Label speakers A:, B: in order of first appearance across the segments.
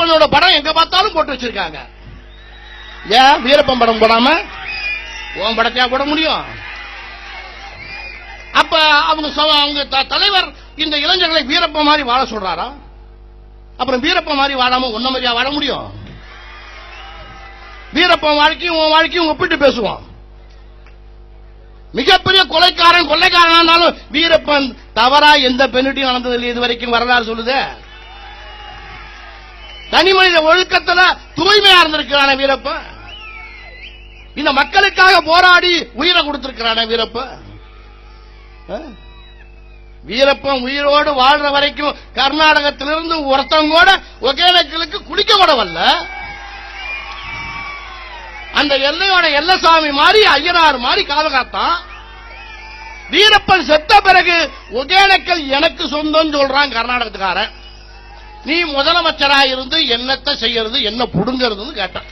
A: வீரப்பனோட படம் எங்க பார்த்தாலும் போட்டு வச்சிருக்காங்க. ஏன்? வீரப்பன் படம் போடாம? உன் படத்தையா போட முடியும்? அப்ப அவங்க அவங்க தலைவர் இந்த இளைஞர்களை வீரப்ப மாதிரி வாழ சொல்றாரா? அப்புறம் வீரப்ப மாதிரி வாழாம ஒன்ன மாதிரியா வாழ முடியும்? வீரப்பன் வாழ்க்கையும் உன் வாழ்க்கையும் ஒப்பிட்டு பேசுவான். மிகப்பெரிய கொலைக்காரன் கொள்ளைக்காரன் இருந்தாலும் வீரப்பன் தவறா எந்த பெண்ணிட்டையும் நடந்ததில்லை இது வரைக்கும் வரலாறு சொல்லுதே. தனி மனித ஒழுக்கத்துல தூய்மையா இருந்திருக்கிறான வீரப்பன் இந்த மக்களுக்காக போராடி உயிரை கொடுத்திருக்கிறான வீரப்ப. வீரப்பன் உயிரோடு வாழ்ற வரைக்கும் கர்நாடகத்திலிருந்து ஒருத்தவங்க கூட ஒகேனக்கலுக்கு குளிக்க கூட வரல. அந்த எல்லையோட எல்லசாமி மாதிரி ஐயனார் மாதிரி காவகாத்தான் வீரப்பன் செத்த பிறகு ஒகேனக்கல் எனக்கு சொந்தம் சொல்றான் கர்நாடகத்துக்காரன். நீ முதலமைச்சரா இருந்து என்னத்தை செய்யறது என்ன புடுங்கிறதுன்னு கேட்டான்.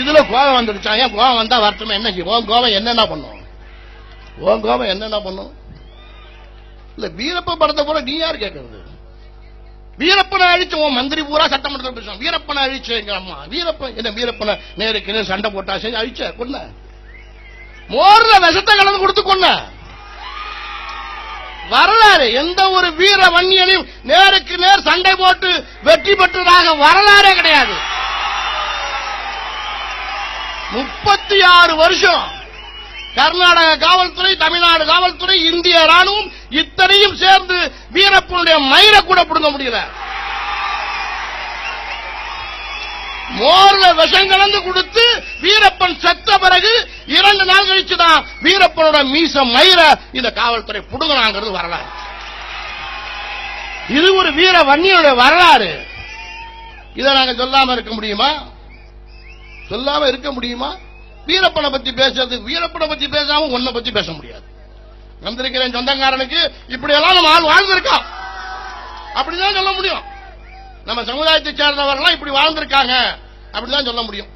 A: இதுல கோபம் வந்துடுச்சா? ஏன் கோபம் வந்தா வரட்டுமே? என்ன உன் கோபம் என்னென்ன பண்ணும்? உன் கோபம் என்னென்ன பண்ணும்? இல்ல வீரப்ப படத்தை போல நீ யார் கேட்கறது வீரப்பனை அழிச்சு உன் மந்திரி பூரா சட்டமன்றத்தில் பேசுவான். வீரப்பனை அழிச்சு எங்க அம்மா. வீரப்பன் என்ன வீரப்பனை? நேருக்கு சண்டை போட்டா செஞ்சு அழிச்ச கொன்ன. மோர்ல விஷத்தை கலந்து கொடுத்து கொன்ன. வரலாறு எந்த ஒரு வீர வன்னியனையும் நேருக்கு நேர் சண்டை போட்டு வெற்றி பெற்றதாக வரலாறே கிடையாது. முப்பத்தி ஆறு வருஷம் கர்நாடக காவல்துறை தமிழ்நாடு காவல்துறை இந்திய ராணுவம் இத்தனையும் சேர்ந்து வீரப்பனுடைய மயிரை கூட பிடுங்க முடியல. மோர்ல விஷம் கலந்து கொடுத்து வீரப்பன் செத்த பிறகு இரண்டு நாள் கழிச்சு தான் வீரப்பனோட மீச மயிர இந்த காவல்துறை புடுங்கினாங்கிறது வரலாறு. இது ஒரு வீர வன்னியனுடைய வரலாறு. இதை நாங்க சொல்லாம இருக்க முடியுமா? சொல்லாம இருக்க முடியுமா? வீரப்பனை பத்தி பேசுறது வீரப்பனை பத்தி பேசாம உன்னை பத்தி பேச முடியாது. வந்திருக்கிறேன் சொந்தக்காரனுக்கு இப்படி எல்லாம் நம்ம ஆள் வாழ்ந்திருக்கோம் அப்படிதான் சொல்ல முடியும். நம்ம சமுதாயத்தை சேர்ந்தவர்கள் இப்படி வாழ்ந்திருக்காங்க. அப்படிதான் சொல்ல முடியும்.